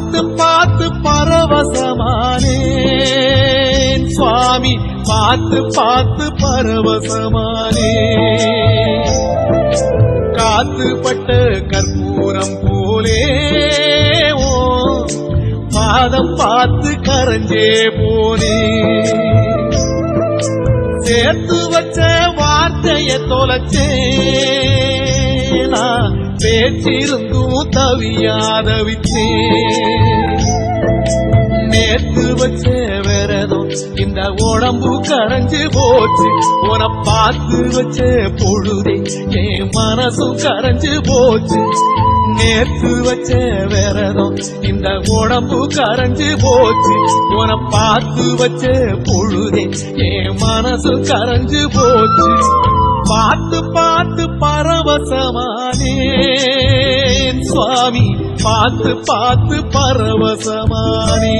பார்த்து பார்த்து பரவசமானேன் சுவாமி பார்த்து பார்த்து பரவசமானே. காத்துப்பட்ட கற்பூரம் போலே ஓ பாதம் பார்த்து கரைஞ்சே போனே. சேர்த்து வச்ச வார்த்தையை தொலைச்சேனா பேச்சிருந்தும் தவியாத நேற்று வச்ச விரதம் இந்த உடம்பு கரைஞ்சு போச்சு. உன பார்த்து வச்ச பொழுதே என் மனசும் கரைஞ்சு போச்சு. நேற்று வச்ச விரதம் இந்த உடம்பு கரைஞ்சு போச்சு. உன பார்த்து வச்ச பொழுதே என் மனசு கரைஞ்சு போச்சு. பரவசமானேன் சுவாமி பார்த்து பார்த்து பரவசமானே.